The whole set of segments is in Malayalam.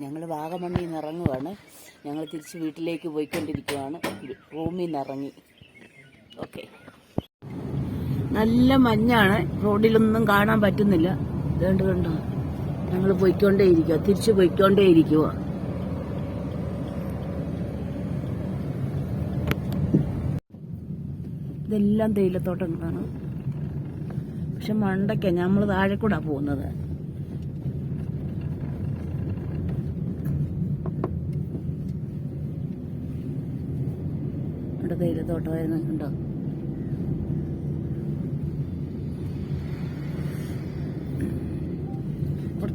ഞങ്ങൾ വാഗമണ്ണിൽ നിന്ന് ഇറങ്ങുവാണ്. ഞങ്ങൾ തിരിച്ച് വീട്ടിലേക്ക് പോയിക്കൊണ്ടിരിക്കുവാണ്. റൂമിൽ നിന്ന് ഇറങ്ങി. ഓക്കെ നല്ല മഞ്ഞാണ്. റോഡിലൊന്നും കാണാൻ പറ്റുന്നില്ല. ഇതുകൊണ്ട് കണ്ടോ? ഞങ്ങൾ പോയിക്കൊണ്ടേയിരിക്കുക പൊയ്ക്കൊണ്ടേ പോയിക്കൊണ്ടേയിരിക്കുക ഇതെല്ലാം തേയിലത്തോട്ടങ്ങളാണ്. പക്ഷെ മണ്ടയ്ക്ക. നമ്മൾ താഴെ കൂടാ പോകുന്നത് തേയിലത്തോട്ടമായിരുന്നു ഉണ്ടോ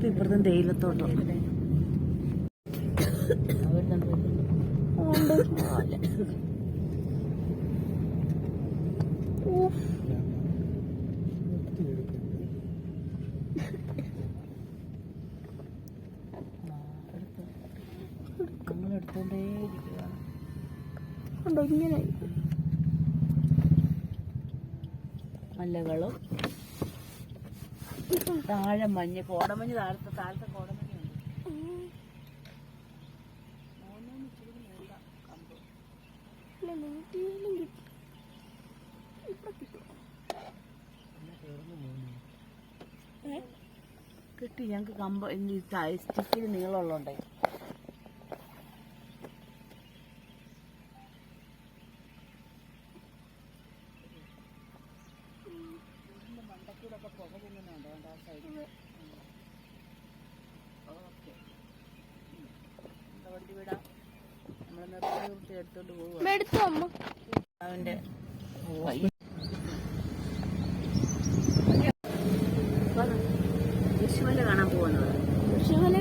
ഇപ്പുറത്തും ഇപ്പുറത്തും തേയിലത്തോട്ടം ഇങ്ങനെ മലകളും താഴെ മഞ്ഞ് കോടമഞ്ഞ് താഴത്തെ താഴത്തെ നീട്ടിയാലും കിട്ടും. ഞങ്ങൾക്ക് കമ്പ സ്റ്റിക്കിന് നീളമുള്ളതുണ്ടേ നമ്മൾ നിർത്തി നിർത്തി എടുത്തോണ്ട് പോവാ. എടുത്തു അമ്മ. അവന്റെ വിഷുമല കാണാൻ പോകുന്നത് കൃഷിമല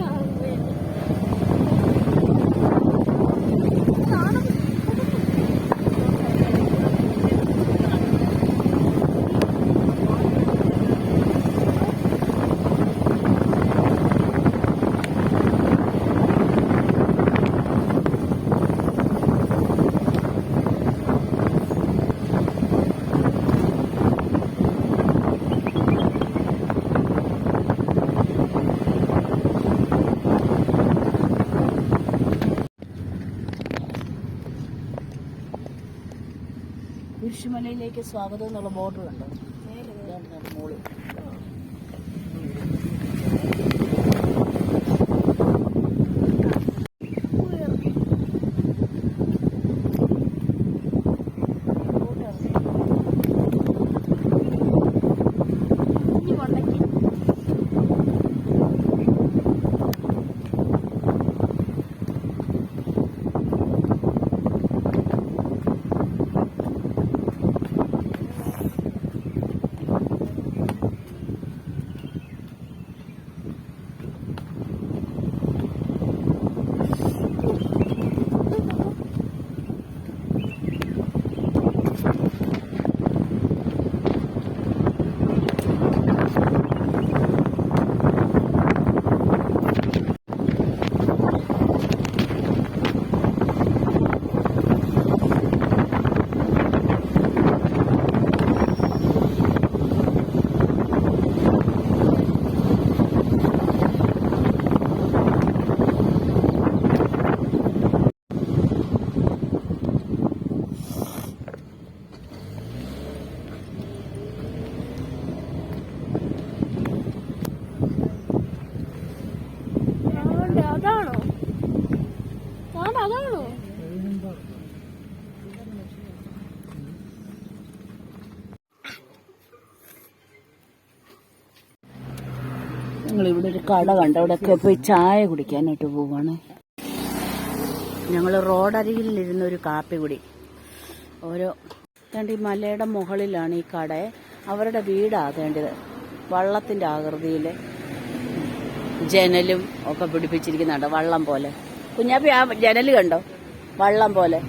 കുരിശുമലയിലേക്ക് സ്വാഗതം എന്നുള്ള ബോർഡർ കട കണ്ട് അവിടെയൊക്കെ പോയി ചായ കുടിക്കാനായിട്ട് പോവാണ്. ഞങ്ങൾ റോഡരികിൽ ഇരുന്ന ഒരു കാപ്പി കുടി. ഓരോ ഈ മലയുടെ മുകളിലാണ് ഈ കട. അവരുടെ വീടാകേണ്ടത് വള്ളത്തിന്റെ ആകൃതിയിൽ ജനലും ഒക്കെ പിടിപ്പിച്ചിരിക്കുന്നുണ്ട് വള്ളം പോലെ. കുഞ്ഞാപ്പി ആ ജനൽ കണ്ടോ? വള്ളം പോലെ.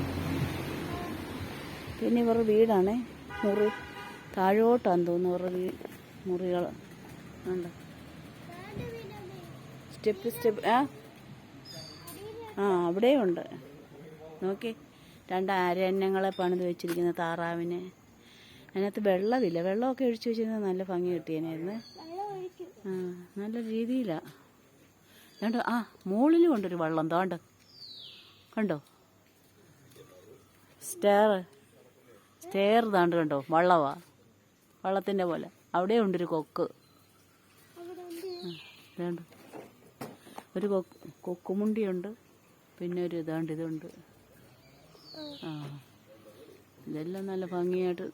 പിന്നെ ഇവരുടെ വീടാണ്. മുറി. താഴോട്ടാന്ന് തോന്നുന്നു ഇവരുടെ വീ മുറികൾ ഉണ്ട് സ്റ്റെപ്പ് സ്റ്റെപ്പ് ആ? ആ അവിടെയുണ്ട്. നോക്കി. രണ്ട് അരണ്യങ്ങളെ പണിത് വെച്ചിരിക്കുന്ന താറാവിനെ. അതിനകത്ത് വെള്ളമില്ല. വെള്ളമൊക്കെ ഒഴിച്ചു വെച്ചിരുന്നത് നല്ല ഭംഗി കിട്ടിയനായിരുന്നു ആ നല്ല രീതിയിലാണ് കണ്ടോ? ആ മുകളിലും ഉണ്ടൊരു വെള്ളം. തോണ്ട് കണ്ടോ? സ്റ്റെയർ സ്റ്റെയർ താണ്ട് കണ്ടോ? വള്ളവാ. വള്ളത്തിന്റെ പോലെ. അവിടെ ഉണ്ടൊരു കൊക്ക്. വേണ്ട ഒരു കൊക്ക് കൊക്കുമുണ്ടിയുണ്ട്. പിന്നെ ഒരു ഇതാണ്ട് ഇതുണ്ട്. ആ. ഇതെല്ലാം നല്ല ഭംഗിയായിട്ട്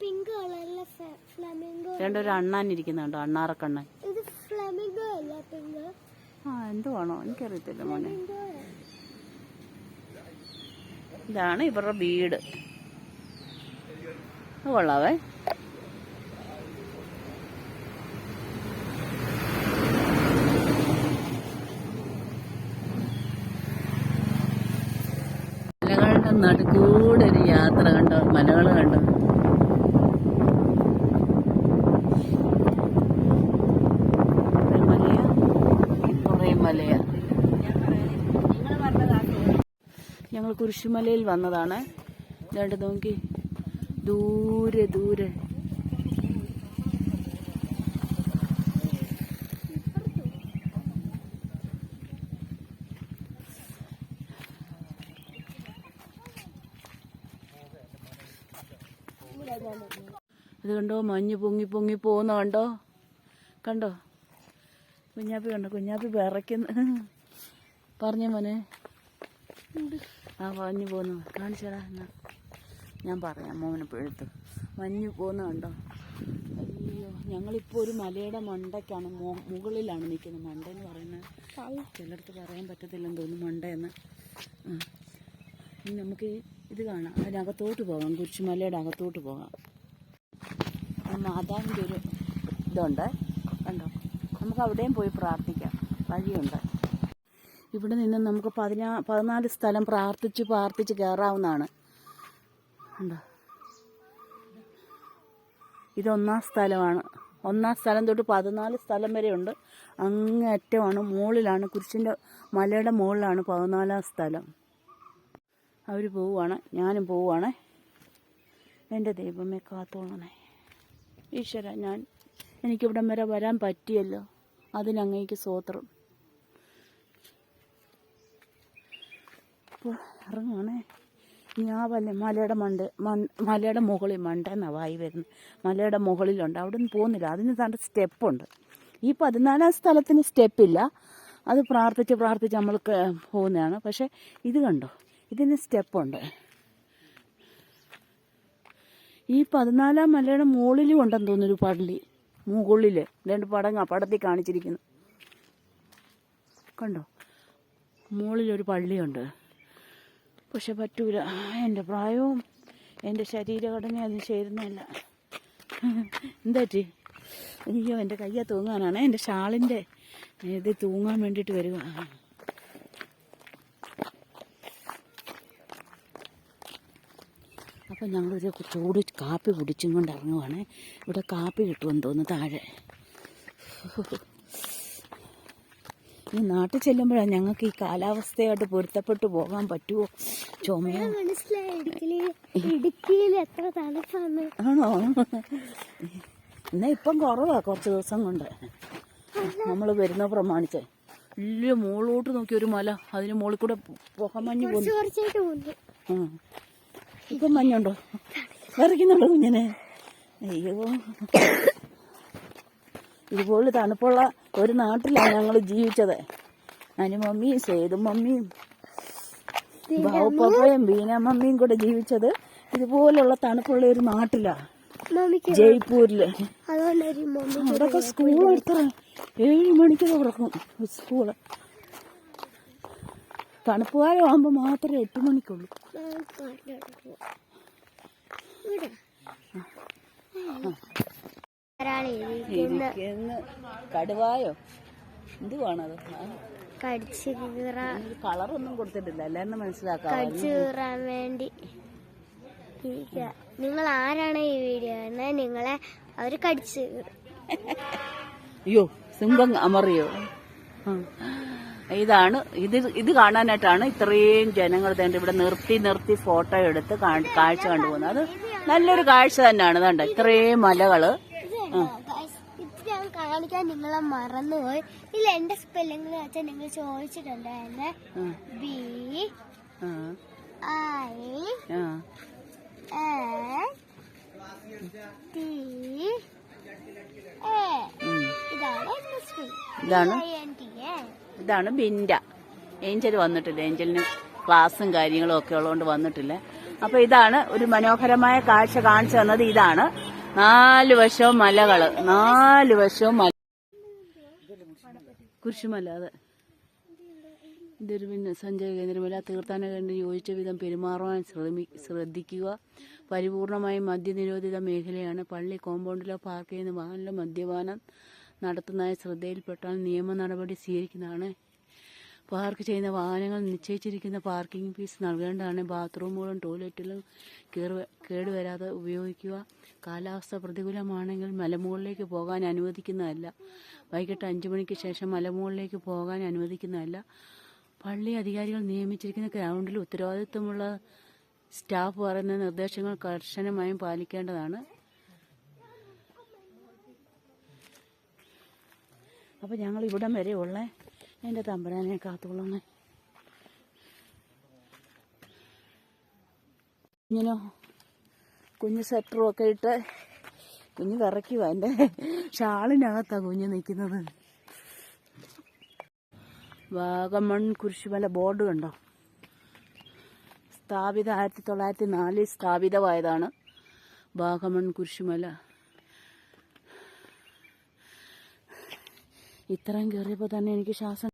പിങ്ക് കളറിലെ ഫ്ലമിംഗോ രണ്ട് ഒരു അണ്ണാൻ ഇരിക്കുന്നുണ്ട്. അണ്ണാറക്കണ്ണൻ. ഇത് ഫ്ലമിംഗോ അല്ല പിങ്ക്. ആ എന്തുവാണോ? എനിക്കറിയത്തില്ല മോനെ. ഇതാണ് ഇവരുടെ വീട്. കൊള്ളാവേ. മലകളുടെ നടുക്കൂടെ ഒരു യാത്ര കണ്ടോ? മലകൾ കണ്ടോ? ഞങ്ങൾ കുരിശുമലയിൽ വന്നതാണ്. രണ്ട് നോക്കി. ദൂരെ ദൂരെ. ഇത് കണ്ടോ? മഞ്ഞ് പൊങ്ങി പൊങ്ങി പോകുന്ന കണ്ടോ? കണ്ടോ? കുഞ്ഞാപ്പി കണ്ടോ? കുഞ്ഞാപ്പി വിറയ്ക്കുന്നു. പറഞ്ഞ മോനെ. ആ മഞ്ഞ് പോകുന്നു. കാണിച്ചടാ എന്നാ ഞാൻ പറയാം. മോനെ പെഴുത്ത് മഞ്ഞ് പോകുന്ന കണ്ടോ? അയ്യോ ഞങ്ങളിപ്പോൾ ഒരു മലയുടെ മണ്ടയ്ക്കാണ് മുകളിലാണ് നിൽക്കുന്നത്. മണ്ട എന്ന് പറയുന്നത് ചിലടത്ത് പറയാൻ പറ്റത്തില്ലെന്ന് തോന്നുന്നു മണ്ടയെന്ന്. നമുക്ക് ഈ ഇത് കാണാം. അതിനകത്തോട്ട് പോകാം. കുരിശുമലയുടെ അകത്തോട്ട് പോകാം. മാതാവിന്റെ ഒരു ഇതുണ്ട്. കണ്ടോ? നമുക്ക് അവിടെയും പോയി പ്രാർത്ഥിക്കാം. വഴിയുണ്ട്. ഇവിടെ നിന്ന് നമുക്ക് പതിനാ പതിനാല് സ്ഥലം പ്രാർത്ഥിച്ച് പ്രാർത്ഥിച്ച് കയറാവുന്നതാണ്. ഉണ്ടോ ഇതൊന്നാം സ്ഥലമാണ്. ഒന്നാം സ്ഥലം തൊട്ട് പതിനാല് സ്ഥലം വരെയുണ്ട് അങ്ങേറ്റമാണ് മുകളിലാണ് കുരിശിന്റെ മലയുടെ മുകളിലാണ് പതിനാലാം സ്ഥലം. അവർ പോവുകയാണ് ഞാനും പോവുകയാണ് എന്റെ ദൈവമേ കാത്തോളണേ. ഈശ്വര ഞാൻ എനിക്കിവിടം വരെ വരാൻ പറ്റിയല്ലോ. അതിനങ്ങേക്ക് സ്വോത്രം അപ്പോൾ ഇറങ്ങുവാണേ. ആ വല്ല മലയുടെ മണ്ട് മലയുടെ മുകളിൽ മണ്ട എന്നാ വായി വരുന്നത്. മലയുടെ മുകളിലുണ്ട്. അവിടെ നിന്ന് പോകുന്നില്ല. അതിന് തന്റെ സ്റ്റെപ്പുണ്ട്. ഈ പതിനാലാം സ്ഥലത്തിന് സ്റ്റെപ്പില്ല. അത് പ്രാർത്ഥിച്ച് പ്രാർത്ഥിച്ച് നമ്മൾക്ക് പോകുന്നതാണ്. പക്ഷേ ഇത് കണ്ടോ? ഇതിന് സ്റ്റെപ്പുണ്ട്. ഈ പതിനാലാം മലയുടെ മുകളിലും ഉണ്ടെന്ന് തോന്നുന്നു ഒരു പള്ളി. മുകളിൽ രണ്ട് പടങ്ങ പടത്തിൽ കാണിച്ചിരിക്കുന്നു. കണ്ടോ? മുകളിലൊരു പള്ളിയുണ്ട്. പക്ഷെ പറ്റൂല. എന്റെ പ്രായവും എന്റെ ശരീരഘടന അതിന് ചേരുന്നില്ല എന്താറ്റി അയ്യോ എന്റെ കയ്യാ തൂങ്ങാനാണ്. എന്റെ ഷാളിന്റെ ഇത് തൂങ്ങാൻ വേണ്ടിയിട്ട് വരിക അപ്പം ഞങ്ങളൊരു ചൂട് കാപ്പി കുടിച്ചും കൊണ്ട് ഇറങ്ങുവാണ് ഇവിടെ കാപ്പി കിട്ടുമെന്ന് തോന്നുന്നു താഴെ. ഈ നാട്ടിൽ ചെല്ലുമ്പോഴാണ് ഞങ്ങൾക്ക് ഈ കാലാവസ്ഥയായിട്ട് പൊരുത്തപ്പെട്ടു പോകാൻ പറ്റുമോ ചുമയോ? ഇടുക്കിയിൽ എത്ര തണുപ്പാണ്. ആണോ? എന്നാ ഇപ്പം കുറവാ കുറച്ച് ദിവസം കൊണ്ട്. നമ്മൾ വരുന്ന പ്രമാണിച്ച്. വലിയ മുകളിലോട്ട് നോക്കി ഒരു മല. അതിന് മുകളിൽ കൂടെ പുകമഞ്ഞ് പോകുന്നു ഇപ്പം മഞ്ഞുണ്ടോ? വിറയ്ക്കുന്നുണ്ടോ കുഞ്ഞിനെ? അയ്യോ. ഇതുപോലെ തണുപ്പുള്ള ഒരു നാട്ടിലാണ് ഞങ്ങൾ ജീവിച്ചത്. അനു മമ്മിയും സേതു മമ്മിയും ബാവുപ്പയും ബീന മമ്മിയും കൂടെ ജീവിച്ചത് ഇതുപോലുള്ള തണുപ്പുള്ള ഒരു നാട്ടിലാണ് ജയ്പൂരിൽ. അതൊക്കെ സ്കൂൾ എടുത്ത ഏഴ് മണിക്ക് തുറക്കും സ്കൂൾ. തണുപ്പ് കാലം ആകുമ്പോൾ മാത്രമേ എട്ട് മണിക്കുള്ളൂ. കടുവായോ? എന്തുവാണത് കളറൊന്നും കൊടുത്തിട്ടില്ല. എല്ലാരും മനസ്സിലാക്കാം കടിച്ചു കീറാൻ വേണ്ടി നിങ്ങൾ ആരാണ് ഈ വീഡിയോ നിങ്ങളെ അവർ കടിച്ചു അയ്യോ സിംഹം അമറിയോ? ആ. ഇതാണ്. ഇത് ഇത് കാണാനായിട്ടാണ് ഇത്രയും ജനങ്ങൾ തന്നെ ഇവിടെ നിർത്തി നിർത്തി ഫോട്ടോ എടുത്ത് കാഴ്ച കണ്ടുപോകുന്നത്. അത് നല്ലൊരു കാഴ്ച തന്നെയാണ്. കണ്ട ഇത്രയും മലകൾ. കാണിക്കാൻ നിങ്ങളെ മറന്നുപോയി. ഇല്ല എന്റെ സ്പെല്ലിംഗ് വെച്ചാൽ നിങ്ങൾ ചോദിച്ചിട്ടുണ്ടായിരുന്നെ. B I T. ഇതാണ്. ഇതാണ് ബിൻഡ. ഏഞ്ചൽ വന്നിട്ടില്ല. ഏഞ്ചലിന് ക്ലാസ്സും കാര്യങ്ങളും ഒക്കെ ഉള്ളതുകൊണ്ട് വന്നിട്ടില്ല. അപ്പൊ ഇതാണ് ഒരു മനോഹരമായ കാഴ്ച കാണിച്ചു തന്നത്. ഇതാണ് നാല് വശവും മലകൾ. നാല് വശവും മല കുരിശുമല അതെ. ഇതൊരു പിന്നെ സഞ്ചയ കേന്ദ്രമല്ല തീർത്ഥാടന കേന്ദ്രം യോജിച്ച വിധം പെരുമാറുവാൻ ശ്രമി ശ്രദ്ധിക്കുക. പരിപൂർണമായും മദ്യനിരോധിത മേഖലയാണ് പള്ളി കോമ്പൗണ്ടിലോ പാർക്ക് ചെയ്യുന്ന വാഹനങ്ങളിലോ മദ്യപാനം നടത്തുന്നതായി ശ്രദ്ധയിൽപ്പെട്ടാൽ നിയമ നടപടി സ്വീകരിക്കുന്നതാണ്. പാർക്ക് ചെയ്യുന്ന വാഹനങ്ങൾ നിശ്ചയിച്ചിരിക്കുന്ന പാർക്കിംഗ് ഫീസ് നൽകേണ്ടതാണ്. ബാത്റൂമുകളും ടോയ്ലറ്റുകളും കേടുവരാതെ ഉപയോഗിക്കുക. കാലാവസ്ഥ പ്രതികൂലമാണെങ്കിൽ മലമുകളിലേക്ക് പോകാൻ അനുവദിക്കുന്നതല്ല. വൈകിട്ട് അഞ്ചു മണിക്ക് ശേഷം മലമുകളിലേക്ക് പോകാൻ അനുവദിക്കുന്നതല്ല. പള്ളി അധികാരികൾ നിയമിച്ചിരിക്കുന്ന ഗ്രൗണ്ടിൽ ഉത്തരവാദിത്വമുള്ള സ്റ്റാഫ് പറയുന്ന നിർദ്ദേശങ്ങൾ കർശനമായും പാലിക്കേണ്ടതാണ്. അപ്പോൾ ഞങ്ങൾ ഇവിടം വരെ ഉള്ളേ. എന്റെ തമ്പരാനെ കാത്തുകൊള്ളണേ. കുഞ്ഞിനോ കുഞ്ഞ് സ്വെറ്ററും ഒക്കെ ഇട്ട് കുഞ്ഞ് വിറയ്ക്കുക എന്റെ ഷാളിനകത്താണ് കുഞ്ഞ് നിൽക്കുന്നത്. വാഗമൺ കുരിശുമല ബോർഡ് കണ്ടോ? സ്ഥാപിത ആയിരത്തി തൊള്ളായിരത്തി നാലിൽ സ്ഥാപിതമായതാണ് വാഗമൺ കുരിശുമല. ഇത്രയും കയറിയപ്പോൾ തന്നെ എനിക്ക് ശ്വാസം